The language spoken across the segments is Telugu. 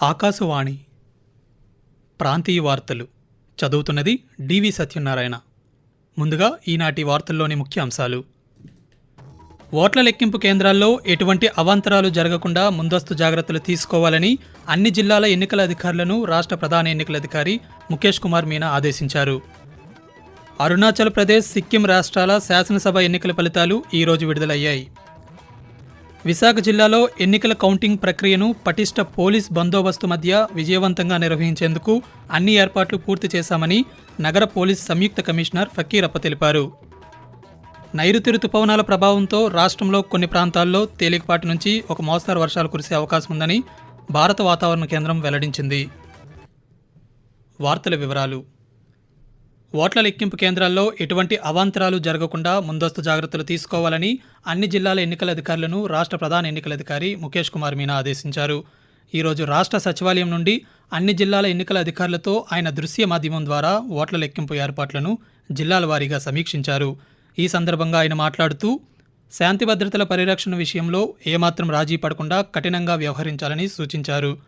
ఆకాశవాణి ప్రాంతీయ వార్తలు చదువుతున్నది డివి సత్యనారాయణ. ముందుగా ఈనాటి వార్తల్లోని ముఖ్య అంశాలు ఓట్ల లెక్కింపు కేంద్రాల్లో ఎటువంటి అవాంతరాలు జరగకుండా ముందస్తు జాగ్రత్తలు తీసుకోవాలని అన్ని జిల్లాల ఎన్నికల అధికారులను రాష్ట్ర ప్రధాన ఎన్నికల అధికారి ముఖేష్ కుమార్ మీనా ఆదేశించారు. అరుణాచల్ ప్రదేశ్ సిక్కిం రాష్ట్రాల శాసనసభ ఎన్నికల ఫలితాలు ఈరోజు విడుదలయ్యాయి. విశాఖ జిల్లాలో ఎన్నికల కౌంటింగ్ ప్రక్రియను పటిష్ట పోలీస్ బందోబస్తు మధ్య విజయవంతంగా నిర్వహించేందుకు అన్ని ఏర్పాట్లు పూర్తి చేశామని నగర పోలీస్ సంయుక్త కమిషనర్ ఫకీరప్ప తెలిపారు. నైరుతి రుతుపవనాల ప్రభావంతో రాష్ట్రంలో కొన్ని ప్రాంతాల్లో తేలికపాటి నుంచి ఒక మోస్తరు వర్షాలు కురిసే అవకాశం ఉందని భారత వాతావరణ కేంద్రం వెల్లడించింది. వార్తల వివరాలు ఓట్ల లెక్కింపు కేంద్రాల్లో ఎటువంటి అవాంతరాలు జరగకుండా ముందస్తు జాగ్రత్తలు తీసుకోవాలని అన్ని జిల్లాల ఎన్నికల అధికారులను రాష్ట్ర ప్రధాన ఎన్నికల అధికారి ముఖేష్ కుమార్ మీనా ఆదేశించారు. ఈరోజు రాష్ట్ర సచివాలయం నుండి అన్ని జిల్లాల ఎన్నికల అధికారులతో ఆయన దృశ్య మాధ్యమం ద్వారా ఓట్ల లెక్కింపు ఏర్పాట్లను జిల్లాల వారీగా సమీక్షించారు. ఈ సందర్భంగా ఆయన మాట్లాడుతూ శాంతి భద్రతల పరిరక్షణ విషయంలో ఏమాత్రం రాజీ పడకుండా కఠినంగా వ్యవహరించాలని సూచించారు.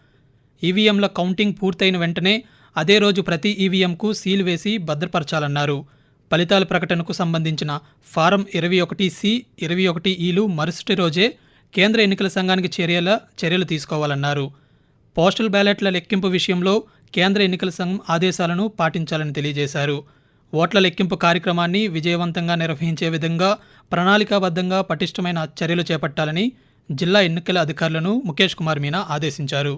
ఈవీఎంల కౌంటింగ్ పూర్తయిన వెంటనే అదే రోజు ప్రతి ఈవీఎంకు సీల్ వేసి భద్రపరచాలన్నారు. ఫలితాల ప్రకటనకు సంబంధించిన ఫారం ఇరవై ఒకటి సి ఇరవై ఒకటి ఈలు మరుసటి రోజే కేంద్ర ఎన్నికల సంఘానికి చర్యల చర్యలు తీసుకోవాలన్నారు. పోస్టల్ బ్యాలెట్ల లెక్కింపు విషయంలో కేంద్ర ఎన్నికల సంఘం ఆదేశాలను పాటించాలని తెలియజేశారు. ఓట్ల లెక్కింపు కార్యక్రమాన్ని విజయవంతంగా నిర్వహించే విధంగా ప్రణాళికాబద్ధంగా పటిష్టమైన చర్యలు చేపట్టాలని జిల్లా ఎన్నికల అధికారులను ముఖేష్ కుమార్ మీనా ఆదేశించారు.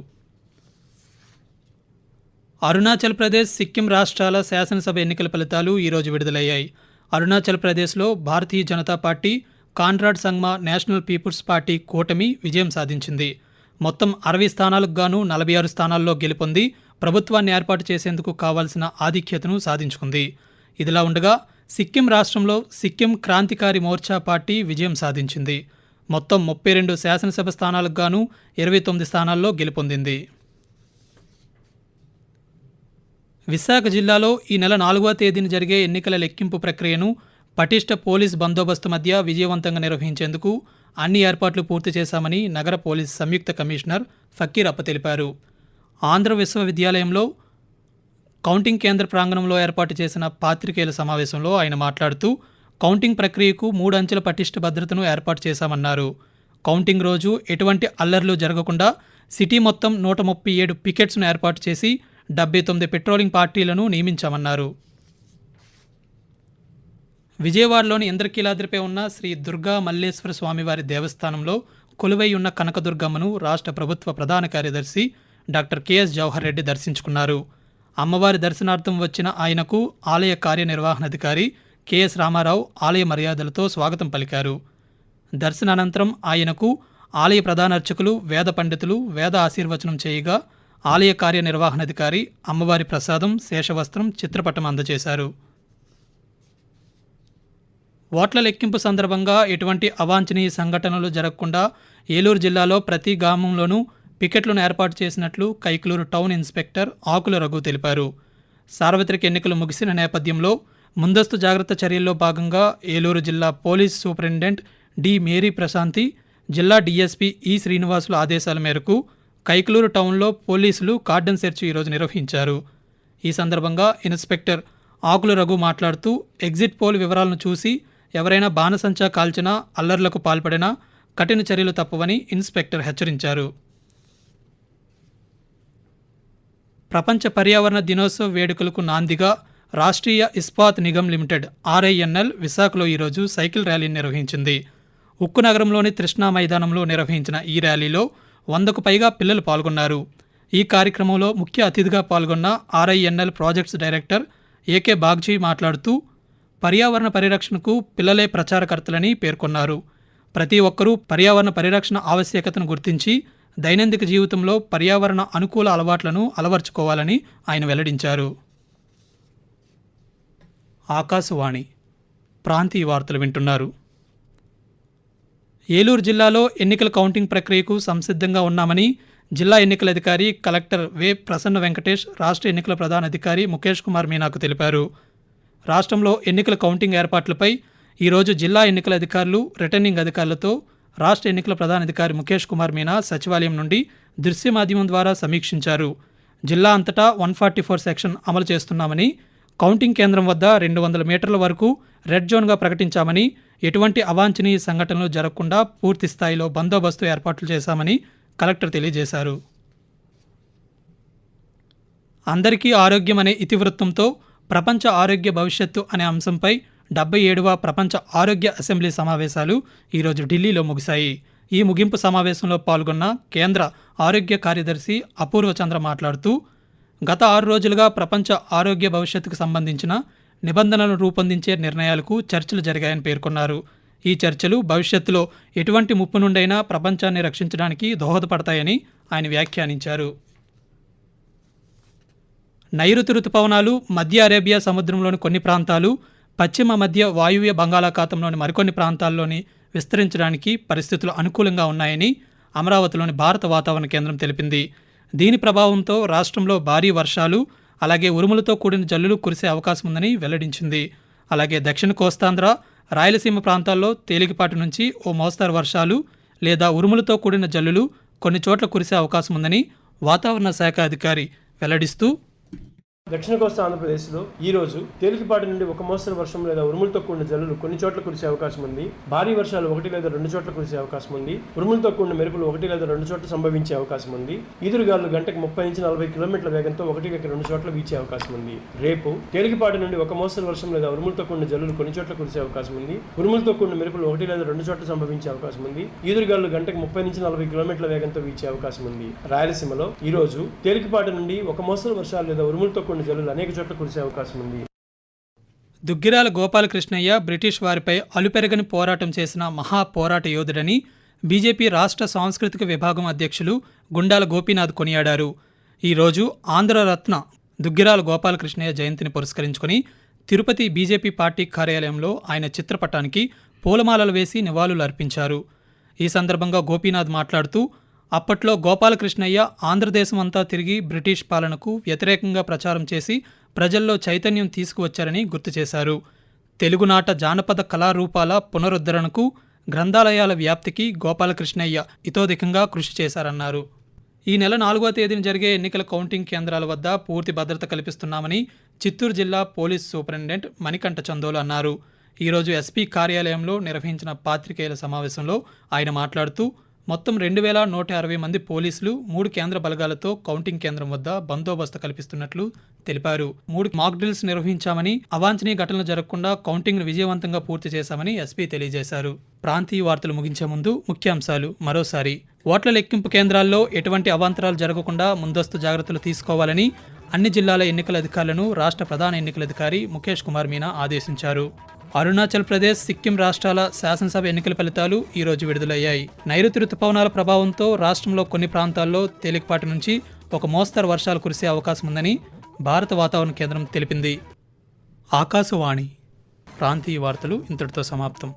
అరుణాచల్ ప్రదేశ్ సిక్కిం రాష్ట్రాల శాసనసభ ఎన్నికల ఫలితాలు ఈరోజు విడుదలయ్యాయి. అరుణాచల్ ప్రదేశ్లో Bharatiya Janata party Conrad Sangma national people's party కూటమి విజయం సాధించింది. మొత్తం అరవై స్థానాలకు గాను నలభై ఆరు స్థానాల్లో గెలుపొంది ప్రభుత్వాన్ని ఏర్పాటు చేసేందుకు కావాల్సిన ఆధిక్యతను సాధించుకుంది. ఇదిలా ఉండగా సిక్కిం రాష్ట్రంలో సిక్కిం క్రాంతికారి మోర్చా పార్టీ విజయం సాధించింది. మొత్తం ముప్పై రెండు శాసనసభ స్థానాలకు గాను ఇరవై తొమ్మిది స్థానాల్లో గెలుపొందింది. విశాఖ జిల్లాలో ఈ నెల నాలుగవ తేదీన జరిగే ఎన్నికల లెక్కింపు ప్రక్రియను పటిష్ట పోలీస్ బందోబస్తు మధ్య విజయవంతంగా నిర్వహించేందుకు అన్ని ఏర్పాట్లు పూర్తి చేశామని నగర పోలీస్ సంయుక్త కమిషనర్ ఫకీరప్ప తెలిపారు. ఆంధ్ర విశ్వవిద్యాలయంలో కౌంటింగ్ కేంద్ర ప్రాంగణంలో ఏర్పాటు చేసిన పాత్రికేయుల సమావేశంలో ఆయన మాట్లాడుతూ కౌంటింగ్ ప్రక్రియకు మూడు అంచెల పటిష్ట భద్రతను ఏర్పాటు చేశామన్నారు. కౌంటింగ్ రోజు ఎటువంటి అల్లర్లు జరగకుండా సిటీ మొత్తం నూట ముప్పై ఏడు పికెట్స్ను ఏర్పాటు చేసి డెబ్బై తొమ్మిది పెట్రోలింగ్ పార్టీలను నియమించామన్నారు. విజయవాడలోని ఇంద్రకీలాద్రిపై ఉన్న శ్రీ దుర్గా మల్లేశ్వర స్వామివారి దేవస్థానంలో కొలువై ఉన్న కనకదుర్గమ్మను రాష్ట్ర ప్రభుత్వ ప్రధాన కార్యదర్శి డాక్టర్ కెఎస్ జవహర్ రెడ్డి దర్శించుకున్నారు. అమ్మవారి దర్శనార్థం వచ్చిన ఆయనకు ఆలయ కార్యనిర్వహణాధికారి కెఎస్ రామారావు ఆలయ మర్యాదలతో స్వాగతం పలికారు. దర్శనానంతరం ఆయనకు ఆలయ ప్రధానార్చకులు వేద పండితులు వేద ఆశీర్వచనం చేయగా ఆలయ కార్యనిర్వహణాధికారి అమ్మవారి ప్రసాదం శేషవస్త్రం చిత్రపటం అందజేశారు. ఓట్ల లెక్కింపు సందర్భంగా ఎటువంటి అవాంఛనీయ సంఘటనలు జరగకుండా ఏలూరు జిల్లాలో ప్రతి గ్రామంలోనూ పికెట్లను ఏర్పాటు చేసినట్లు కైకలూరు టౌన్ ఇన్స్పెక్టర్ ఆకుల రఘు తెలిపారు. సార్వత్రిక ఎన్నికలు ముగిసిన నేపథ్యంలో ముందస్తు జాగ్రత్త చర్యల్లో భాగంగా ఏలూరు జిల్లా police superintendent D Mary Prashanthi జిల్లా డీఎస్పీ ఈ శ్రీనివాసుల ఆదేశాల మేరకు కైకలూరు టౌన్లో పోలీసులు కార్డన్ సెర్చ్ ఈరోజు నిర్వహించారు. ఈ సందర్భంగా ఇన్స్పెక్టర్ ఆకుల రఘు మాట్లాడుతూ ఎగ్జిట్ పోల్ వివరాలను చూసి ఎవరైనా బాణసంచా కాల్చినా అల్లర్లకు పాల్పడినా కఠిన చర్యలు తప్పవని ఇన్స్పెక్టర్ హెచ్చరించారు. ప్రపంచ పర్యావరణ దినోత్సవ వేడుకలకు నాందిగా రాష్ట్రీయ ఇస్పాత్ నిగమ్ లిమిటెడ్ ఆర్ఐఎన్ఎల్ విశాఖలో ఈరోజు సైకిల్ ర్యాలీని నిర్వహించింది. ఉక్కు నగరంలోని తృష్ణా మైదానంలో నిర్వహించిన ఈ ర్యాలీలో వందకు పైగా పిల్లలు పాల్గొన్నారు. ఈ కార్యక్రమంలో ముఖ్య అతిథిగా పాల్గొన్న RINL projects director AK Bagchi మాట్లాడుతూ పర్యావరణ పరిరక్షణకు పిల్లలే ప్రచారకర్తలని పేర్కొన్నారు. ప్రతి ఒక్కరూ పర్యావరణ పరిరక్షణ ఆవశ్యకతను గుర్తించి దైనందిక జీవితంలో పర్యావరణ అనుకూల అలవాట్లను అలవర్చుకోవాలని ఆయన వెల్లడించారు. ఆకాశవాణి ప్రాంతీయ వార్తలు వింటున్నారు. ఏలూరు జిల్లాలో ఎన్నికల కౌంటింగ్ ప్రక్రియకు సంసిద్ధంగా ఉన్నామని జిల్లా ఎన్నికల అధికారి కలెక్టర్ వే ప్రసన్న వెంకటేష్ రాష్ట్ర ఎన్నికల ప్రధాన అధికారి ముఖేష్ కుమార్ మీనాకు తెలిపారు. రాష్ట్రంలో ఎన్నికల కౌంటింగ్ ఏర్పాట్లపై ఈరోజు జిల్లా ఎన్నికల అధికారులు రిటర్నింగ్ అధికారులతో రాష్ట్ర ఎన్నికల ప్రధాన అధికారి ముఖేష్ కుమార్ మీనా సచివాలయం నుండి దృశ్య మాధ్యమం ద్వారా సమీక్షించారు. జిల్లా అంతటా వన్ ఫార్టీ ఫోర్ సెక్షన్ అమలు చేస్తున్నామని కౌంటింగ్ కేంద్రం వద్ద రెండు వందల మీటర్ల వరకు రెడ్ జోన్గా ప్రకటించామని ఎటువంటి అవాంఛనీయ సంఘటనలు జరగకుండా పూర్తి స్థాయిలో బందోబస్తు ఏర్పాట్లు చేశామని కలెక్టర్ తెలియజేశారు. అందరికీ ఆరోగ్యం అనే ఇతివృత్తంతో ప్రపంచ ఆరోగ్య భవిష్యత్తు అనే అంశంపై డెబ్బై ఏడవ ప్రపంచ ఆరోగ్య అసెంబ్లీ సమావేశాలు ఈరోజు ఢిల్లీలో ముగిశాయి. ఈ ముగింపు సమావేశంలో పాల్గొన్న కేంద్ర ఆరోగ్య కార్యదర్శి అపూర్వ చంద్ర మాట్లాడుతూ గత ఆరు రోజులుగా ప్రపంచ ఆరోగ్య భవిష్యత్తుకు సంబంధించిన నిబంధనలను రూపొందించే నిర్ణయాలకు చర్చలు జరిగాయని పేర్కొన్నారు. ఈ చర్చలు భవిష్యత్తులో ఎటువంటి ముప్పు నుండైనా ప్రపంచాన్ని రక్షించడానికి దోహదపడతాయని ఆయన వ్యాఖ్యానించారు. నైరుతి రుతుపవనాలు మధ్య అరేబియా సముద్రంలోని కొన్ని ప్రాంతాలు పశ్చిమ మధ్య వాయువ్య బంగాళాఖాతంలోని మరికొన్ని ప్రాంతాల్లోని విస్తరించడానికి పరిస్థితులు అనుకూలంగా ఉన్నాయని అమరావతిలోని భారత వాతావరణ కేంద్రం తెలిపింది. దీని ప్రభావంతో రాష్ట్రంలో భారీ వర్షాలు అలాగే ఉరుములతో కూడిన జల్లులు కురిసే అవకాశం ఉందని వెల్లడించింది. అలాగే దక్షిణ కోస్తాంధ్ర రాయలసీమ ప్రాంతాల్లో తేలికపాటి నుంచి ఓ మోస్తరు వర్షాలు లేదా ఉరుములతో కూడిన జల్లులు కొన్ని చోట్ల కురిసే అవకాశం ఉందని వాతావరణ శాఖ అధికారి వెల్లడిస్తూ దక్షిణ కోస్తా ఆంధ్రప్రదేశ్లో ఈ రోజు తేలికపాటి నుండి ఒక మోస్తరు వర్షం లేదా ఉరుములతో కూడిన జల్లులు కొన్ని చోట్ల కురిసే అవకాశం ఉంది. భారీ వర్షాలు ఒకటి లేదా రెండు చోట్ల కురిసే అవకాశం ఉంది. ఉరుములతో కూడిన మెరుపులు ఒకటి లేదా రెండు చోట్ల సంభవించే అవకాశం ఉంది. ఈదురుగాలు గంటకు ముప్పై నుంచి నలభై కిలోమీటర్ల వేగంతో ఒకటి లేక రెండు చోట్ల వీచే అవకాశం ఉంది. రేపు తేలికపాటి నుండి ఒక మోస్తరు వర్షం లేదా ఉరుములతో కూడిన జల్లులు కొన్ని చోట్ల కురిసే అవకాశం ఉంది. ఉరుములతో కూడిన మెరుపులు ఒకటి లేదా రెండు చోట్ల సంభవించే అవకాశం ఉంది. ఈదురుగాలు గంటకు ముప్పై నుంచి నలభై కిలోమీటర్ల వేగంతో వీచే అవకాశం ఉంది. రాయలసీమలో ఈ రోజు తేలికపాటి నుండి ఒక మోస్తరు వర్షాలు లేదా ఉరుములతో కొన్ని జల్లులు అనేక చోట్ల కురిసే అవకాశం ఉంది. దుగ్గిరాల గోపాలకృష్ణయ్య బ్రిటిష్ వారిపై అలుపెరగని పోరాటం చేసిన మహా పోరాట యోధుడని బీజేపీ రాష్ట్ర సాంస్కృతిక విభాగం అధ్యక్షులు గుండాల గోపీనాథ్ కొనియాడారు. ఈరోజు ఆంధ్రరత్న దుగ్గిరాల గోపాలకృష్ణయ్య జయంతిని పురస్కరించుకొని తిరుపతి బీజేపీ పార్టీ కార్యాలయంలో ఆయన చిత్రపటానికి పూలమాలలు వేసి నివాళులు అర్పించారు ఈ సందర్భంగా గోపీనాథ్ మాట్లాడుతూ అప్పట్లో గోపాలకృష్ణయ్య ఆంధ్రదేశమంతా తిరిగి బ్రిటిష్ పాలనకు వ్యతిరేకంగా ప్రచారం చేసి ప్రజల్లో చైతన్యం తీసుకువచ్చారని గుర్తు చేశారు. తెలుగునాట జానపద కళారూపాల పునరుద్ధరణకు గ్రంథాలయాల వ్యాప్తికి గోపాలకృష్ణయ్య ఇతోధికంగా కృషి చేశారన్నారు. ఈ నెల నాలుగో తేదీన జరిగే ఎన్నికల కౌంటింగ్ కేంద్రాల వద్ద పూర్తి భద్రత కల్పిస్తున్నామని చిత్తూరు జిల్లా పోలీస్ సూపరింటెండెంట్ మణికంఠ చందోలు అన్నారు. ఈరోజు ఎస్పీ కార్యాలయంలో నిర్వహించిన పాత్రికేయుల సమావేశంలో ఆయన మాట్లాడుతూ మొత్తం రెండు వేల నూట అరవై మంది పోలీసులు మూడు కేంద్ర బలగాలతో కౌంటింగ్ కేంద్రం వద్ద బందోబస్తు కల్పిస్తున్నట్లు తెలిపారు. మూడు మాక్ డ్రిల్స్ నిర్వహించామని అవాంఛనీయ ఘటనలు జరగకుండా కౌంటింగ్ను విజయవంతంగా పూర్తి చేశామని ఎస్పీ తెలియజేశారు. ప్రాంతీయ వార్తలు ముగించే ముందు ముఖ్యాంశాలు మరోసారి. ఓట్ల లెక్కింపు కేంద్రాల్లో ఎటువంటి అవాంతరాలు జరగకుండా ముందస్తు జాగ్రత్తలు తీసుకోవాలని అన్ని జిల్లాల ఎన్నికల అధికారులను రాష్ట్ర ప్రధాన ఎన్నికల అధికారి ముఖేష్ కుమార్ మీనా ఆదేశించారు. అరుణాచల్ ప్రదేశ్ సిక్కిం రాష్ట్రాల శాసనసభ ఎన్నికల ఫలితాలు ఈరోజు విడుదలయ్యాయి. నైరుతి రుతుపవనాల ప్రభావంతో రాష్ట్రంలో కొన్ని ప్రాంతాల్లో తేలికపాటి నుంచి ఒక మోస్తరు వర్షాలు కురిసే అవకాశం ఉందని భారత వాతావరణ కేంద్రం తెలిపింది. ఆకాశవాణి ప్రాంతీయ వార్తలు ఇంతటితో సమాప్తం.